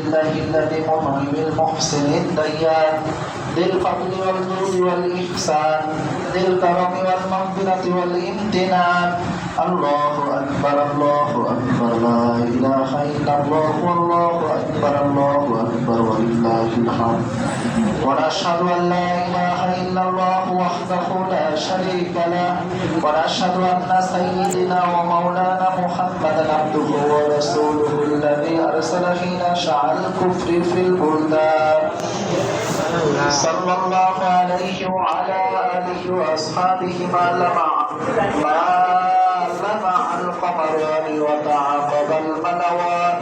الله الذي منعم المحسن الديان ذي الفضل والجود والإحسان ذي الكرم والمغفرة والامتنان الله أكبر الله أكبر لا إله إلا الله والله أكبر الله أكبر ولله الحمد ونشهد أن لا إله إلا الله وحده لا شريك له ونشهد أن سيدنا ومولانا محمدا عبده ورسوله الكفر في البلدان. صلى الله عليه وعلى آله وأصحابه ما لمع. ما لمع القمران وتعاقب المنوات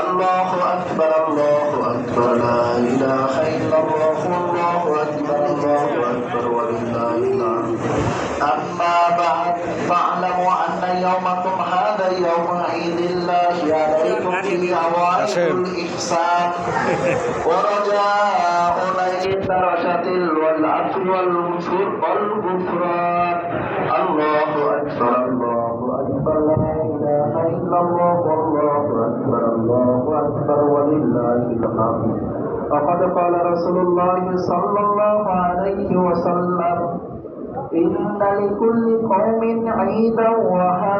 الله أكبر الله أكبر. لا إله إلا الله والله أكبر الله أكبر ولله الحمد. أما بعد فاعلموا أن يومكم هذا يوم عيد الله عليكم فيه عوائد الإحسان. ورجاء نيل درجة والعفو والغفر والغفران. الله أكبر الله أكبر لا إله إلا الله والله أكبر الله أكبر ولله الحمد. وقد قال رسول الله صلى الله عليه وسلم إن لكل قوم عيدا وهذا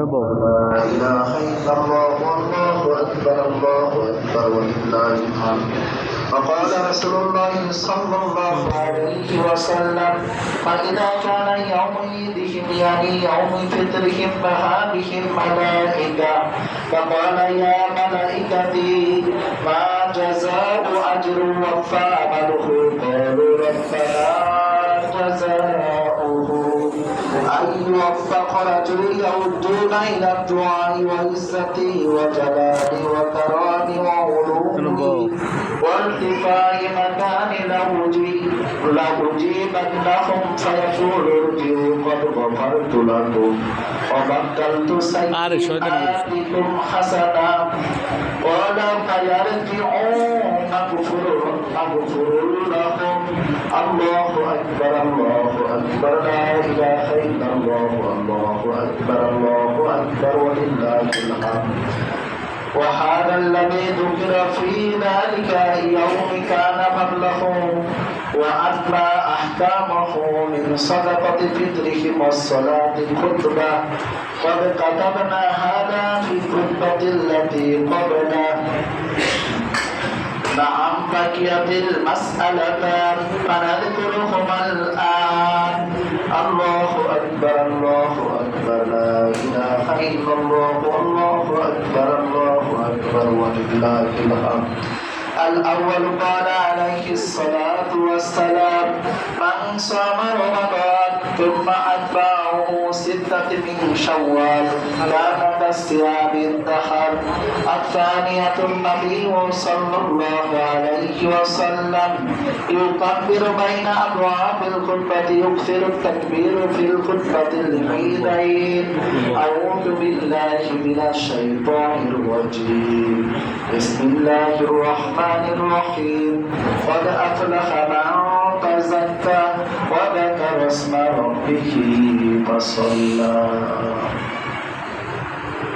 نبو لا إله إلا الله والله أكبر الله أكبر ولله الحمد. وقال رسول الله صلى الله عليه وسلم فإذا كان يوم عيدهم يعني يوم فطرهم فهذه ملائكة. فقال يا ملائكتي ما جزاء أجر وفاء قالوا ربنا وتر يردون إلى الدعاء وعزتي وجلالي وكرامي وعلومي وارتفاع مكان له أجيب لهم فيقول ارجعوا قد غفرت لكم وبدلت سيئاتكم حسنا ولم يرجعوا أغفر أغفر لهم الله أكبر الله أكبر لا إله إلا الله الله أكبر الله أكبر ولله الحمد. وهذا الذي ذكر في ذلك اليوم كان قبله وأتبع أحكامه من صدقة فطرهم والصلاة خطبة قد كتبنا هذا في الخطبة التي قبله نعم بقيت المسألتان فنذكرهما الآن. الله أكبر الله أكبر. لا إله إلا الله والله أكبر الله أكبر ولله الحمد. الأول قال عليه الصلاة والسلام من صام رمضان ثم أتبعه من شوال كان كالصيام الدهر. الثانية النبي صلى الله عليه وسلم. يكبر بين أبواب الخطبة يكثر التكبير في الخطبة العيدين أعوذ بالله من الشيطان الرجيم. بسم الله الرحمن الرحيم. قد أفلح من تزكى وذكر اسم ربه فصلى